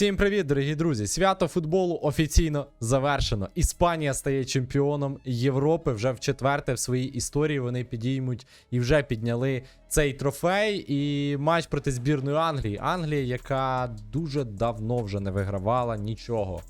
Всім привіт, дорогі друзі! Свято футболу офіційно завершено. Іспанія стає чемпіоном Європи вже в четверте в своїй історії. Вони підіймуть і вже підняли цей трофей. І матч проти збірної Англії. Англія, яка дуже давно вже не вигравала нічого.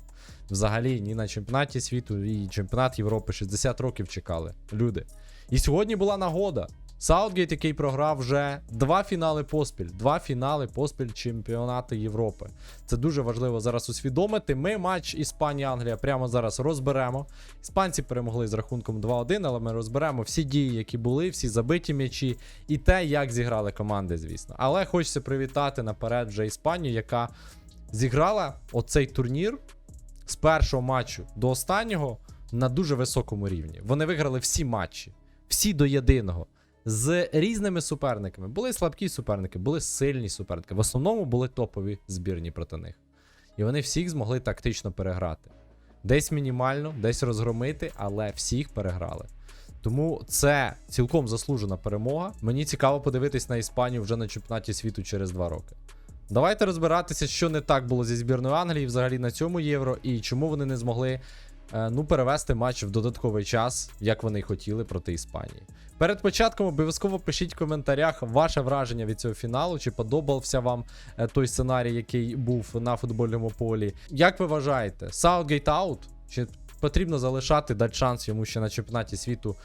Взагалі, ні на чемпіонаті світу, і чемпіонат Європи 60 років чекали. Люди. І сьогодні була нагода. Саутгейт, який програв вже два фінали поспіль. Два фінали поспіль чемпіонату Європи. Це дуже важливо зараз усвідомити. Ми матч Іспанія-Англія прямо зараз розберемо. Іспанці перемогли з рахунком 2-1, але ми розберемо всі дії, які були, всі забиті м'ячі, і те, як зіграли команди, звісно. Але хочеться привітати наперед вже Іспанію, яка зіграла оцей турнір з першого матчу до останнього на дуже високому рівні. Вони виграли всі матчі, всі до єдиного. З різними суперниками. Були слабкі суперники, були сильні суперники. В основному були топові збірні проти них. І вони всіх змогли тактично переграти. Десь мінімально, десь розгромити, але всіх переграли. Тому це цілком заслужена перемога. Мені цікаво подивитись на Іспанію вже на чемпіонаті світу через два роки. Давайте розбиратися, що не так було зі збірною Англії взагалі на цьому євро, і чому вони не змогли ну, перевести матч в додатковий час, як вони хотіли проти Іспанії. Перед початком обов'язково пишіть в коментарях ваше враження від цього фіналу, чи подобався вам е, той сценарій, який був на футбольному полі. Як ви вважаєте, Southgate out? Чи потрібно залишати, дати шанс йому ще на чемпіонаті світу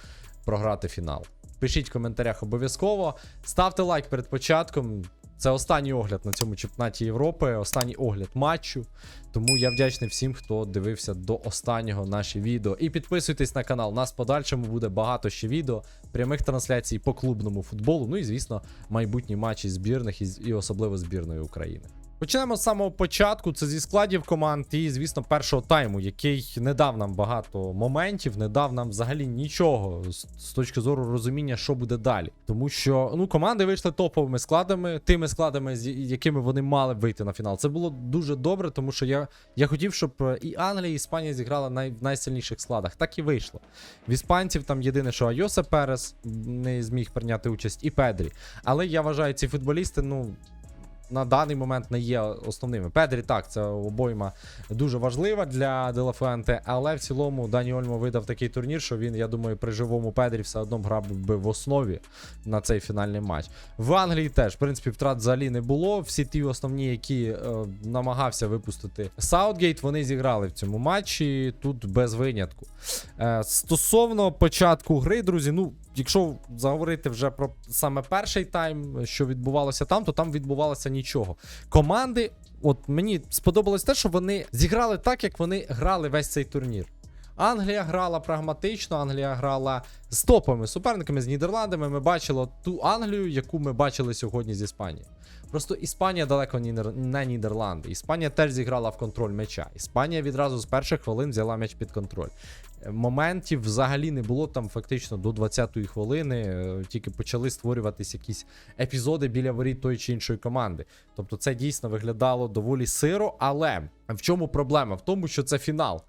програти фінал? Пишіть в коментарях обов'язково. Ставте лайк перед початком. Це останній огляд на цьому чемпіонаті Європи, останній огляд матчу. Тому я вдячний всім, хто дивився до останнього наші відео. І підписуйтесь на канал. У нас в подальшому буде багато ще відео, прямих трансляцій по клубному футболу. Ну і звісно, майбутні матчі збірних і, особливо збірної України. Почнемо з самого початку. Це зі складів команд і, звісно, першого тайму, який не дав нам багато моментів, не дав нам взагалі нічого з, точки зору розуміння, що буде далі. Тому що ну команди вийшли топовими складами, тими складами, з якими вони мали вийти на фінал. Це було дуже добре, тому що я, я хотів, щоб е, і Англія, і Іспанія зіграла най, в найсильніших складах. Так і вийшло. В іспанців там єдине, що Айоса Перес не зміг прийняти участь, і Педрі. Але я вважаю, ці футболісти, ну на даний момент не є основними. Педрі, так, це обойма дуже важлива для Делафуенте, але в цілому Дані Ольмо видав такий турнір, що він, я думаю, при живому Педрі все одно грав би в основі на цей фінальний матч. В Англії теж, в принципі, втрат взагалі не було. Всі ті основні, які е, намагався випустити Саутгейт, вони зіграли в цьому матчі тут без винятку. Е, стосовно початку гри, друзі, ну. Якщо заговорити вже про саме перший тайм, що відбувалося там, то там відбувалося нічого. Команди, от мені сподобалось те, що вони зіграли так, як вони грали весь цей турнір. Англія грала прагматично, Англія грала з топовими суперниками, з Нідерландами. Ми бачили ту Англію, яку ми бачили сьогодні з Іспанією. Просто Іспанія далеко не Нідерланди. Іспанія теж зіграла в контроль м'яча. Іспанія відразу з перших хвилин взяла м'яч під контроль. Моментів взагалі не було там фактично до 20-ї хвилини. е, Тільки почали створюватись якісь епізоди біля воріт тої чи іншої команди. Тобто це дійсно виглядало доволі сиро. Але в чому проблема? В тому, що це фінал.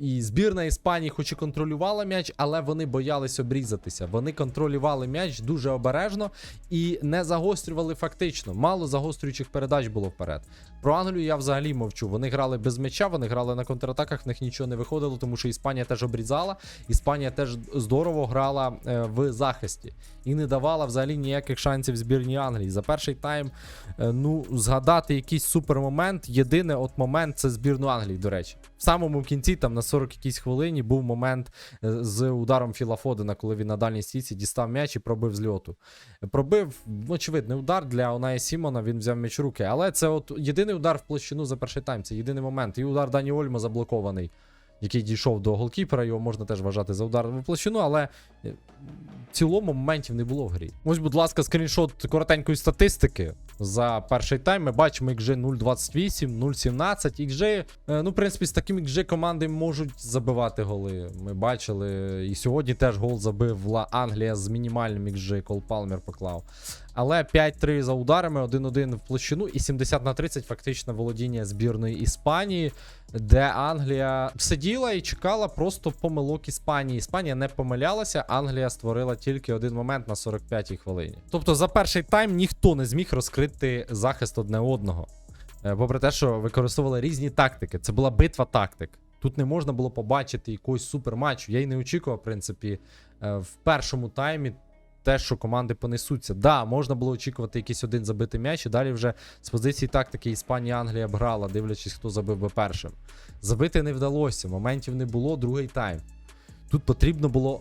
І збірна Іспанії, хоч і контролювала м'яч, але вони боялись обрізатися. Вони контролювали м'яч дуже обережно і не загострювали фактично. Мало загострюючих передач було вперед. Про Англію я взагалі мовчу. Вони грали без м'яча, вони грали на контратаках, в них нічого не виходило, тому що Іспанія теж обрізала. Іспанія теж здорово грала е, в захисті і не давала взагалі ніяких шансів збірній Англії. За перший тайм, е, ну, згадати якийсь супермомент. Єдине от момент це збірну Англії, до речі. В самому кінці, там на 40 якійсь хвилині, був момент е, з ударом Філа Фодена, коли він на дальній стійці дістав м'яч і пробив з льоту. Пробив, очевидний удар для Оная Сімона, він взяв м'яч руки. Але це от єдиний удар в площину за перший тайм. Це єдиний момент. І удар Дані Ольмо заблокований, який дійшов до голкіпера. Його можна теж вважати за удар в площину, але е, в цілому моментів не було в грі. Ось, будь ласка, скріншот коротенької статистики. За перший тайм ми бачимо XG 0.28, 0.17. XG, ну, в принципі, з таким XG команди можуть забивати голи. Ми бачили. І сьогодні теж гол забив Англія з мінімальним XG, Кол Палмер поклав. Але 5-3 за ударами, 1-1 в площину і 70 на 30 фактично володіння збірної Іспанії, де Англія сиділа і чекала просто помилок Іспанії. Іспанія не помилялася, Англія створила тільки один момент на 45-й хвилині. Тобто за перший тайм ніхто не зміг розкрити захист одне одного. Е, Попри те, що використовували різні тактики. Це була битва тактик. Тут не можна було побачити якогось суперматчу. Я й не очікував, в принципі, е, в першому таймі те, що команди понесуться. Да, можна було очікувати якийсь один забитий м'яч, і далі вже з позиції тактики Іспанія Англія б грала, дивлячись, хто забив би першим. Забити не вдалося, моментів не було, другий тайм. Тут потрібно було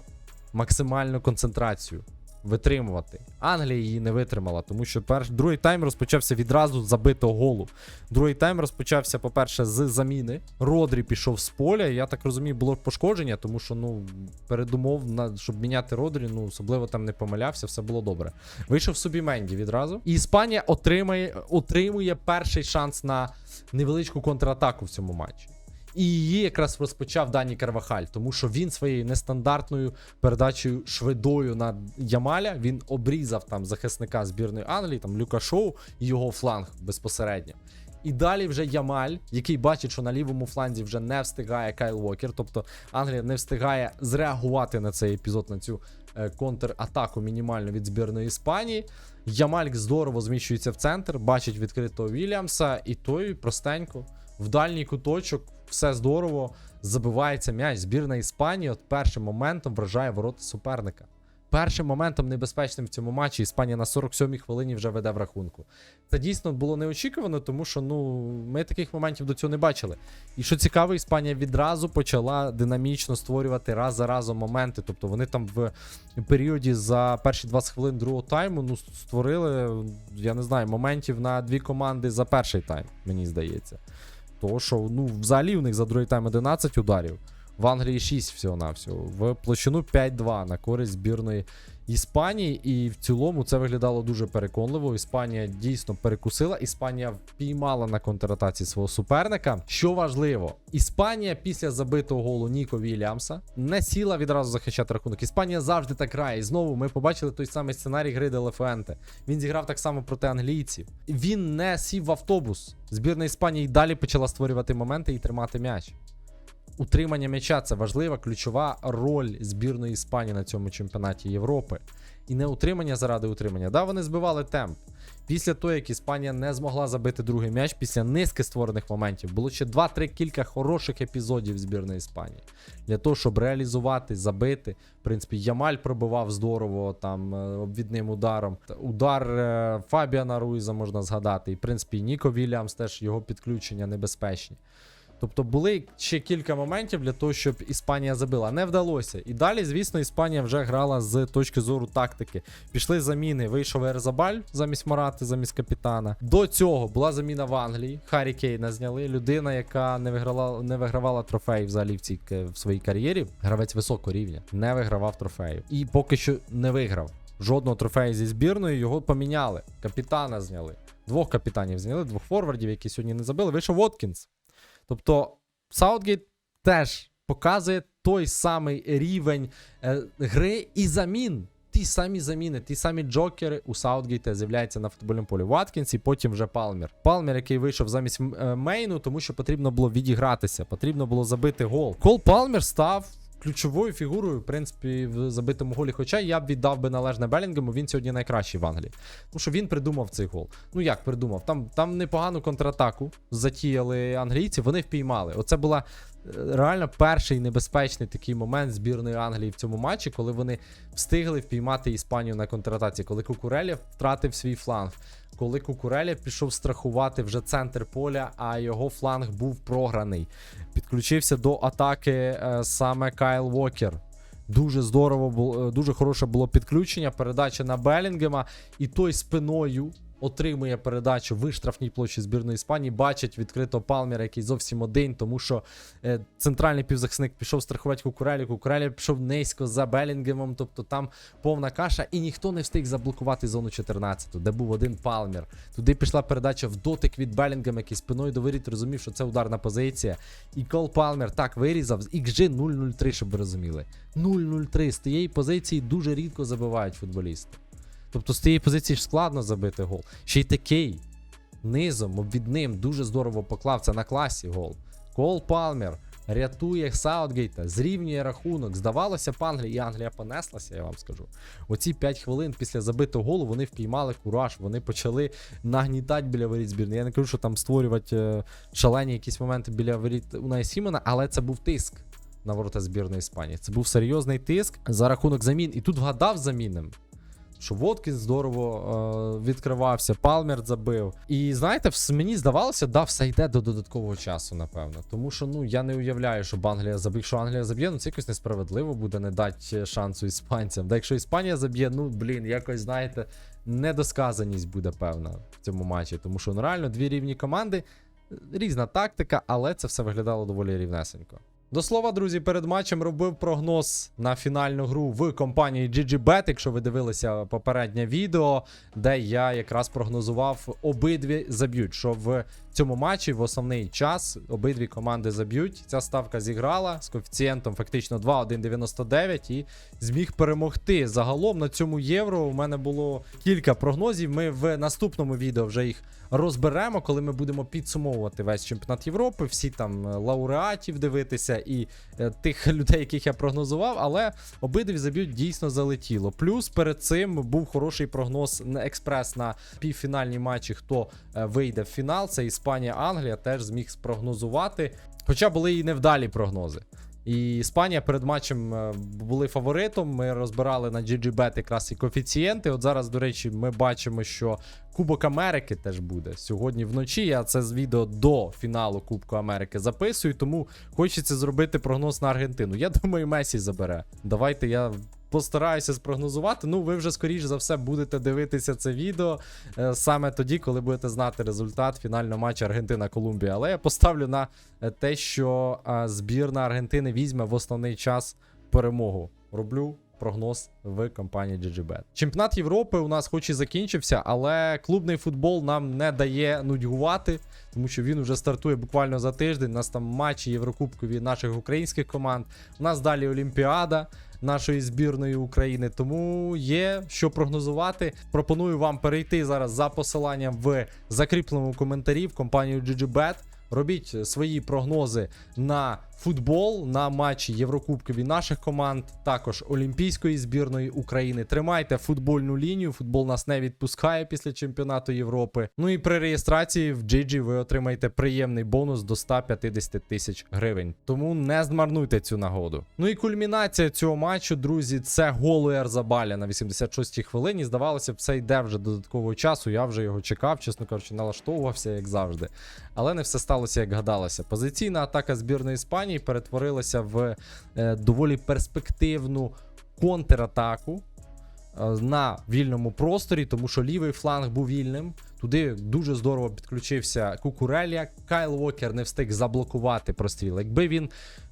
максимальну концентрацію витримувати. Англія її не витримала, тому що перш... другий тайм розпочався відразу з забитого голу. Другий тайм розпочався, по-перше, з заміни. Родрі пішов з поля. Я так розумію, було пошкодження, тому що ну передумов на щоб міняти Родрі, ну особливо там не помилявся, все було добре. Вийшов собі Менді відразу. І Іспанія отримає, отримує перший шанс на невеличку контратаку в цьому матчі. І її якраз розпочав Дані Карвахаль, тому що він своєю нестандартною передачею швидою на Ямаля він обрізав там захисника збірної Англії, там Люка Шоу і його фланг безпосередньо. І далі вже Ямаль, який бачить, що на лівому фланзі вже не встигає Кайл Уокер, тобто Англія не встигає зреагувати на цей епізод, на цю е, контратаку мінімальну від збірної Іспанії. Ямаль здорово зміщується в центр, бачить відкритого Вільямса, і той простенько в дальній куточок, все здорово. Забивається м'яч. Збірна Іспанії от першим моментом вражає ворота суперника. Першим моментом небезпечним в цьому матчі Іспанія на 47-й хвилині вже веде в рахунку. Це дійсно було неочікувано, тому що ну ми таких моментів до цього не бачили. І що цікаво, Іспанія відразу почала динамічно створювати раз за разом моменти. Тобто вони там в періоді за перші 20 хвилин другого тайму ну, створили, я не знаю, моментів на дві команди за перший тайм, мені здається. Того, що ну, взагалі у них за другий тайм 11 ударів. В Англії 6 всього-навсього. В площину 5-2 на користь збірної Іспанії. І в цілому це виглядало дуже переконливо. Іспанія дійсно перекусила. Іспанія впіймала на контратаці свого суперника. Що важливо, Іспанія після забитого голу Ніко Вільямса не сіла відразу захищати рахунок. Іспанія завжди так грає. І знову ми побачили той самий сценарій гри Делефуенте. Він зіграв так само проти англійців. Він не сів в автобус. Збірна Іспанії далі почала створювати моменти і тримати м'яч. Утримання м'яча це важлива ключова роль збірної Іспанії на цьому чемпіонаті Європи. І не утримання заради утримання. Да, вони збивали темп. Після того, як Іспанія не змогла забити другий м'яч, після низки створених моментів, було ще 2-3 кілька хороших епізодів збірної Іспанії. Для того, щоб реалізувати, забити. В принципі, Ямаль пробивав здорово там е, обвідним ударом. Удар е, Фабіана Руїза можна згадати. І, в принципі, Ніко Вільямс теж його підключення небезпечні. Тобто були ще кілька моментів для того, щоб Іспанія забила. Не вдалося. І далі, звісно, Іспанія вже грала з точки зору тактики. Пішли заміни. Вийшов Ерзабаль замість Марати, замість капітана. До цього була заміна в Англії. Харі Кейна зняли. Людина, яка не виграла, не вигравала трофеї взагалі в цій в своїй кар'єрі. Гравець високого рівня, не вигравав трофеїв. І поки що не виграв. Жодного трофею зі збірною його поміняли. Капітана зняли. Двох капітанів зняли, двох форвардів, які сьогодні не забили. Вийшов Воткінс. Тобто Саутгейт теж показує той самий рівень е, гри і замін. Ті самі заміни, ті самі джокери у Саутгейта з'являються на футбольному полі. Ваткінс і потім вже Палмер. Палмер, який вийшов замість е, Мейну, тому що потрібно було відігратися, потрібно було забити гол. Кол Палмер став. Ключовою фігурою, в принципі, в забитому голі. Хоча я б віддав би належне Белінгему, він сьогодні найкращий в Англії. Тому що він придумав цей гол. Ну як придумав? Там, там непогану контратаку затіяли англійці, вони впіймали. Оце була е, реально перший небезпечний такий момент збірної Англії в цьому матчі, коли вони встигли впіймати Іспанію на контратаці, коли Кукурелі втратив свій фланг. Коли Кукуреля пішов страхувати вже центр поля, а його фланг був програний. Підключився до атаки е, саме Кайл Вокер. Дуже здорово було, е, дуже хороше було підключення, передача на Белінгема, і той спиною отримує передачу в штрафній площі збірної Іспанії. Бачить відкрито Палмера, який зовсім один, тому що е, центральний півзахисник пішов страхувати Кукурелі. Кукурелі пішов низько за Белінгемом, тобто там повна каша, і ніхто не встиг заблокувати зону 14, де був один Палмер. Туди пішла передача в дотик від Белінгема, який спиною до розумів, що це ударна позиція. І Кол Палмер так вирізав з XG 003, щоб ви розуміли. 0-0-3. З тієї позиції дуже рідко забивають футболісти. Тобто з тієї позиції ж складно забити гол. Ще й такий низом, обвідним, дуже здорово поклав це на класі гол. Кол Палмер рятує Саутгейта, зрівнює рахунок. Здавалося б, Англія, і Англія понеслася, я вам скажу. Оці 5 хвилин після забитого голу вони впіймали кураж, вони почали нагнітати біля воріт збірної. Я не кажу, що там створювати е, шалені якісь моменти біля воріт Унай Сімена, але це був тиск на ворота збірної Іспанії. Це був серйозний тиск за рахунок замін. І тут вгадав замінним. Що Воткін здорово е, відкривався, Палмер забив. І знаєте, мені здавалося, да, все йде до додаткового часу, напевно. Тому що ну я не уявляю, щоб Англія забив. Якщо Англія заб'є, ну це якось несправедливо буде не дати шансу іспанцям. Да, якщо Іспанія заб'є, ну блін, якось знаєте, недосказаність буде певна в цьому матчі. Тому що ну, реально дві рівні команди, різна тактика, але це все виглядало доволі рівнесенько. До слова, друзі, перед матчем робив прогноз на фінальну гру в компанії GGBet, якщо ви дивилися попереднє відео, де я якраз прогнозував обидві заб'ють, що в цьому матчі в основний час обидві команди заб'ють. Ця ставка зіграла з коефіцієнтом фактично 2-1,99 і зміг перемогти. Загалом на цьому євро у мене було кілька прогнозів. Ми в наступному відео вже їх розберемо, коли ми будемо підсумовувати весь чемпіонат Європи, всі там лауреатів дивитися і е, тих людей, яких я прогнозував, але обидві заб'ють дійсно залетіло. Плюс перед цим був хороший прогноз експрес на півфінальні матчі, хто е, вийде в фінал. Це Іспанія, Англія теж зміг спрогнозувати. Хоча були і невдалі прогнози. І Іспанія перед матчем е, були фаворитом. Ми розбирали на GGBet якраз і коефіцієнти. От зараз, до речі, ми бачимо, що Кубок Америки теж буде сьогодні вночі. Я це з відео до фіналу Кубку Америки записую, тому хочеться зробити прогноз на Аргентину. Я думаю, Месі забере. Давайте я постараюся спрогнозувати. Ну, ви вже скоріш за все будете дивитися це відео е, саме тоді, коли будете знати результат фінального матчу Аргентина-Колумбія. Але я поставлю на е, те, що е, збірна Аргентини візьме в основний час перемогу. Роблю прогноз в компанії GGBet. Чемпіонат Європи у нас хоч і закінчився, але клубний футбол нам не дає нудьгувати, тому що він вже стартує буквально за тиждень. У нас там матчі Єврокубкові наших українських команд. У нас далі Олімпіада нашої збірної України. Тому є що прогнозувати. Пропоную вам перейти зараз за посиланням в закріпленому коментарі в компанію GGBet. Робіть свої прогнози на футбол, на матчі Єврокубкові наших команд, також Олімпійської збірної України. Тримайте футбольну лінію. Футбол нас не відпускає після чемпіонату Європи. Ну і при реєстрації в GG ви отримаєте приємний бонус до 150 тисяч гривень. Тому не змарнуйте цю нагоду. Ну і кульмінація цього матчу, друзі, це гол Ерзабаля на 86-й хвилині. Здавалося б, це йде вже додаткового часу. Я вже його чекав, чесно кажучи, налаштовувався, як завжди. Але не все сталося, як гадалося. Позиційна атака збірної Іспанії перетворилася в е, доволі перспективну контратаку е, на вільному просторі, тому що лівий фланг був вільним. Туди дуже здорово підключився Кукурелія. Кайл Уокер не встиг заблокувати простріл. Якби він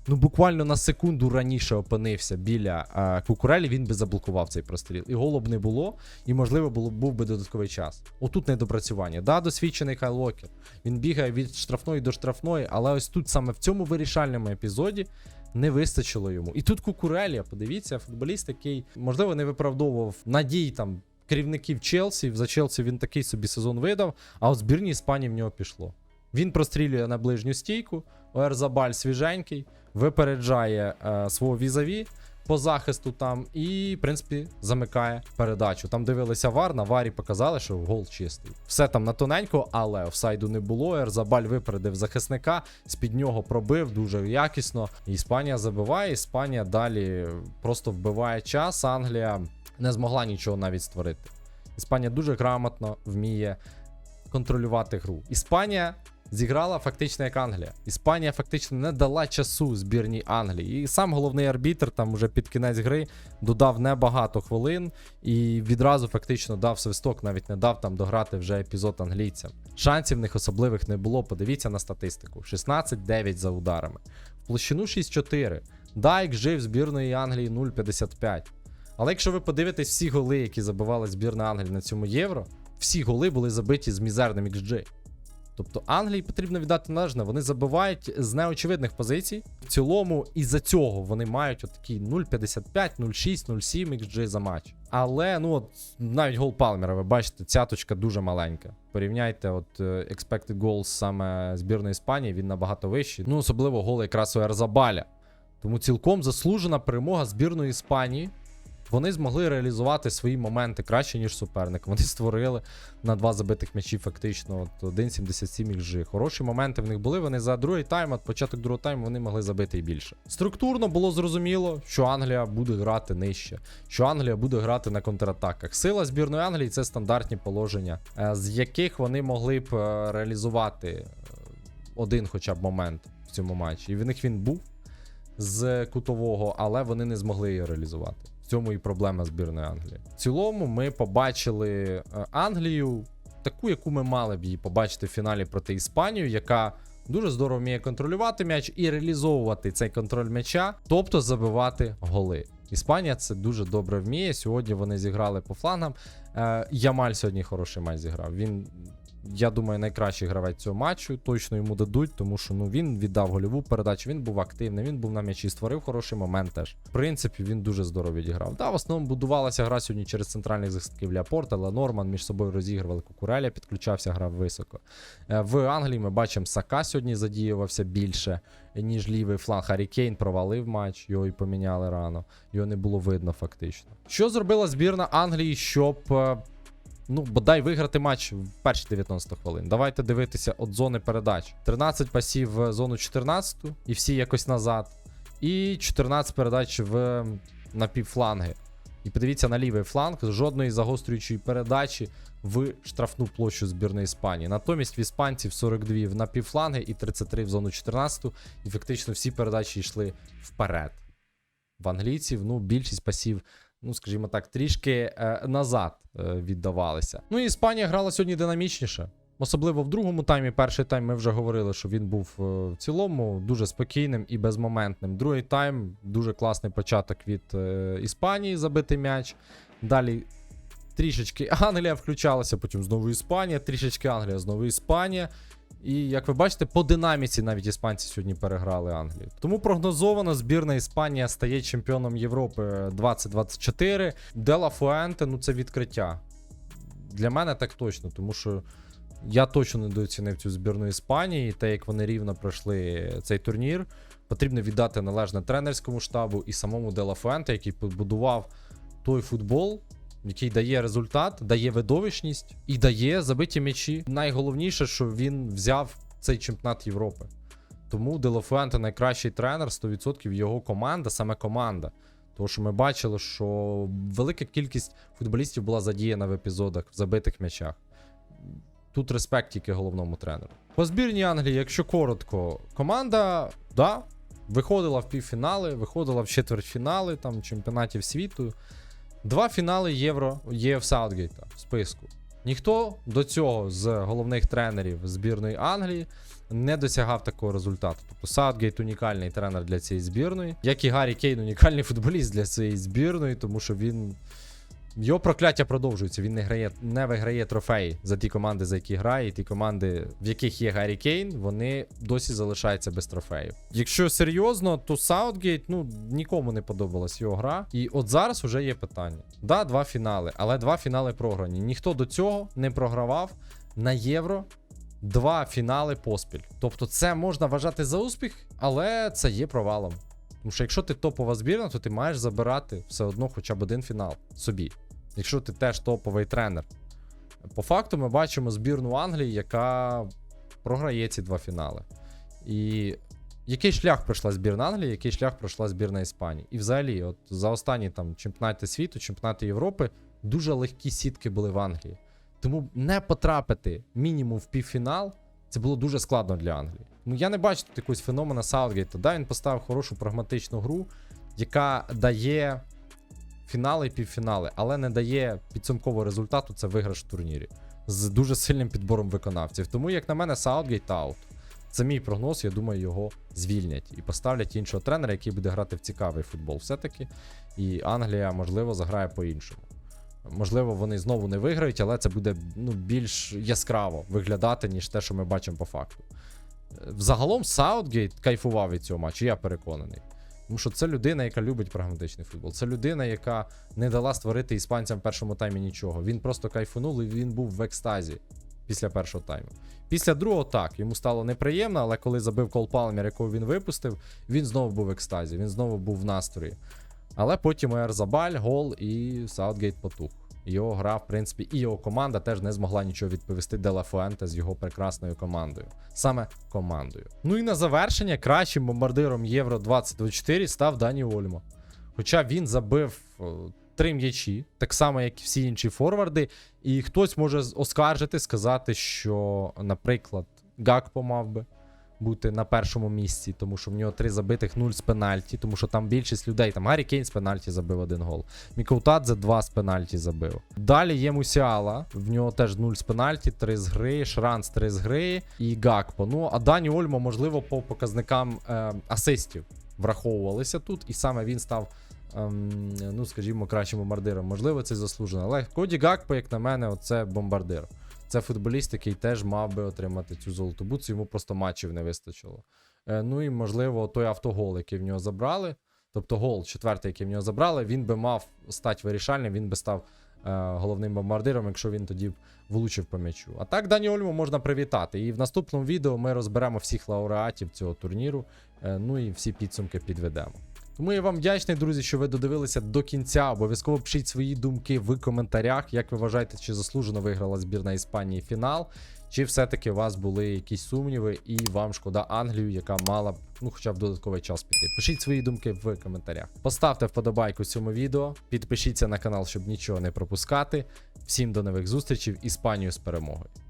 ну буквально на секунду раніше опинився біля е, Кукурелі, він би заблокував цей простріл. І голу б не було, і можливо було, був би додатковий час. Отут недопрацювання. Да, досвідчений Кайл Уокер. Він бігає від штрафної до штрафної, але ось тут саме в цьому вирішальному епізоді не вистачило йому. І тут Кукурелія, подивіться, футболіст, який, можливо, не виправдовував надій там керівників Челсі. За Челсі він такий собі сезон видав, а от збірній Іспанії в нього пішло. Він прострілює на ближню стійку, Оерзабаль свіженький, випереджає е, свого візаві по захисту там і, в принципі, замикає передачу. Там дивилися вар, на варі показали, що гол чистий. Все там на тоненько, але офсайду не було. Ерзабаль випередив захисника, з-під нього пробив дуже якісно. Іспанія забиває. Іспанія далі просто вбиває час. Англія не змогла нічого навіть створити. Іспанія дуже грамотно вміє контролювати гру. Іспанія зіграла фактично як Англія. Іспанія фактично не дала часу збірній Англії. І сам головний арбітр там уже під кінець гри додав небагато хвилин і відразу фактично дав свисток, навіть не дав там дограти вже епізод англійцям. Шансів в них особливих не було. Подивіться на статистику: 16-9 за ударами. В площину 6-4. Дайк жив збірної Англії 0,55. Але якщо ви подивитесь всі голи, які забивала збірна Англії на цьому євро, всі голи були забиті з мізерним XG. Тобто Англії потрібно віддати належне. Вони забивають з неочевидних позицій. В цілому, із-за цього вони мають отакий 0,55, 0,6, 0,7 XG за матч. Але ну от навіть гол Палмера, ви бачите, цяточка дуже маленька. Порівняйте, от е, expected goals саме збірної Іспанії, він набагато вищий. Ну, особливо гол якраз у Ерзабаля. Тому цілком заслужена перемога збірної Іспанії. Вони змогли реалізувати свої моменти краще, ніж суперник. Вони створили на два забитих м'ячі фактично от 1,77 XG. Хороші моменти в них були. Вони за другий тайм, от початок другого тайму, вони могли забити і більше. Структурно було зрозуміло, що Англія буде грати нижче, що Англія буде грати на контратаках. Сила збірної Англії це стандартні положення, е, з яких вони могли б е, реалізувати е, один хоча б момент в цьому матчі. І в них він був з кутового, але вони не змогли її реалізувати. Цьому і проблема збірної Англії. В цілому ми побачили е, Англію, таку, яку ми мали б її побачити в фіналі проти Іспанію, яка дуже здорово вміє контролювати м'яч і реалізовувати цей контроль м'яча, тобто забивати голи. Іспанія це дуже добре вміє. Сьогодні вони зіграли по флангам. Е, Ямаль сьогодні хороший матч зіграв. Він я думаю, найкращий гравець цього матчу. Точно йому дадуть, тому що ну він віддав гольову передачу, він був активний, він був на м'ячі, створив хороший момент теж. В принципі, він дуже здорово відіграв. Да, в основному будувалася гра сьогодні через центральних захисників Ляпорта, Ленорман між собою розігрували Кукуреля, підключався, грав високо. Е, В Англії ми бачимо, Сака сьогодні задіювався більше, ніж лівий фланг. Харі Кейн провалив матч, його і поміняли рано. Його не було видно фактично. Що зробила збірна Англії, щоб. Ну, бодай виграти матч в перші 19 хвилин. Давайте дивитися от зони передач. 13 пасів в зону 14 і всі якось назад. І 14 передач в напівфланги. І подивіться на лівий фланг, жодної загострюючої передачі в штрафну площу збірної Іспанії. Натомість в іспанців 42 в напівфланги і 33 в зону 14. І фактично всі передачі йшли вперед. В англійців, ну, більшість пасів ну скажімо так, трішки е, назад е, віддавалися. Ну і Іспанія грала сьогодні динамічніше. Особливо в другому таймі. Перший тайм ми вже говорили, що він був е, в цілому дуже спокійним і безмоментним. Другий тайм дуже класний початок від Іспанії, забитий м'яч. Далі трішечки Англія включалася, потім знову Іспанія, трішечки Англія, знову Іспанія. І як ви бачите, по динаміці навіть іспанці сьогодні переграли Англію. Тому прогнозовано збірна Іспанія стає чемпіоном Європи 2024. Дела Фуенте, ну це відкриття. Для мене так точно, тому що я точно недооцінив цю збірну Іспанії, те, як вони рівно пройшли цей турнір. Потрібно віддати належне тренерському штабу і самому Дела Фуенте, який побудував той футбол, який дає результат, дає видовищність і дає забиті м'ячі. Найголовніше, що він взяв цей чемпіонат Європи. Тому Делофуенте найкращий тренер, 100% його команда, саме команда. Тому що ми бачили, що велика кількість футболістів була задіяна в епізодах, в забитих м'ячах. Тут респект тільки головному тренеру. По збірній Англії, якщо коротко, команда, да, виходила в півфінали, виходила в четвертьфінали там, чемпіонатів світу. Два фінали Євро є в Саутгейта в списку. Ніхто до цього з головних тренерів збірної Англії не досягав такого результату. Тобто Саутгейт унікальний тренер для цієї збірної, як і Гаррі Кейн унікальний футболіст для цієї збірної, тому що він. Його прокляття продовжується. Він не грає, не виграє трофеї за ті команди, за які грає, і ті команди, в яких є Гаррі Кейн, вони досі залишаються без трофеїв. Якщо серйозно, то Саутгейт ну нікому не подобалась його гра. І от зараз вже є питання. Да, два фінали, але два фінали програні. Ніхто до цього не програвав на євро. Два фінали поспіль. Тобто, це можна вважати за успіх, але це є провалом. Тому що якщо ти топова збірна, то ти маєш забирати все одно хоча б один фінал собі. Якщо ти теж топовий тренер. По факту ми бачимо збірну Англії, яка програє ці два фінали. І який шлях пройшла збірна Англії, який шлях пройшла збірна Іспанії. І взагалі, от за останні там чемпіонати світу, чемпіонати Європи, дуже легкі сітки були в Англії. Тому не потрапити мінімум в півфінал це було дуже складно для Англії. Ну я не бачу тут якогось феномена Саутгейта. Да, він поставив хорошу прагматичну гру, яка дає фінали і півфінали, але не дає підсумкового результату це виграш в турнірі з дуже сильним підбором виконавців. Тому, як на мене, Саутгейт аут. Це мій прогноз, я думаю, його звільнять і поставлять іншого тренера, який буде грати в цікавий футбол все-таки. І Англія, можливо, заграє по-іншому. Можливо, вони знову не виграють, але це буде ну, більш яскраво виглядати, ніж те, що ми бачимо по факту. Е, Взагалом Саутгейт кайфував від цього матчу, я переконаний. Тому що це людина, яка любить прагматичний футбол. Це людина, яка не дала створити іспанцям в першому таймі нічого. Він просто кайфунув і він був в екстазі після першого тайму. Після другого так, йому стало неприємно, але коли забив Кол Палмер, якого він випустив, він знову був в екстазі, він знову був в настрої. Але потім Ерзабаль, гол і Саутгейт потух. Його гра, в принципі, і його команда теж не змогла нічого відповісти Дела Фуенте з його прекрасною командою. Саме командою. Ну і на завершення кращим бомбардиром Євро 2024 став Дані Ольмо. Хоча він забив е, три м'ячі, так само, як і всі інші форварди. І хтось може оскаржити, сказати, що, наприклад, Гакпо мав би бути на першому місці, тому що в нього три забитих, нуль з пенальті, тому що там більшість людей. Там Гаррі Кейн з пенальті забив один гол. Мікоутадзе два з пенальті забив. Далі є Мусіала, в нього теж нуль з пенальті, три з гри, Шранц три з гри і Гакпо. Ну, а Дані Ольмо, можливо, по показникам е, асистів враховувалися тут, і саме він став. ем, ну, скажімо, кращим бомбардиром. Можливо, це заслужено. Але Коді Гакпо, як на мене, це бомбардир. Це футболіст, який теж мав би отримати цю золоту бутсу, йому просто матчів не вистачило. Е, ну і, можливо, той автогол, який в нього забрали. Тобто гол, четвертий, який в нього забрали, він би мав стати вирішальним, він би став е, головним бомбардиром, якщо він тоді влучив по м'ячу. А так Дані Ольму можна привітати. І в наступному відео ми розберемо всіх лауреатів цього турніру, е, ну і всі підсумки підведемо. Тому я вам вдячний, друзі, що ви додивилися до кінця. Обов'язково пишіть свої думки в коментарях. Як ви вважаєте, чи заслужено виграла збірна Іспанії фінал? Чи все-таки у вас були якісь сумніви, і вам шкода Англію, яка мала б ну хоча б додатковий час піти? Пишіть свої думки в коментарях. Поставте вподобайку цьому відео, підпишіться на канал, щоб нічого не пропускати. Всім до нових зустрічей. Іспанію з перемогою!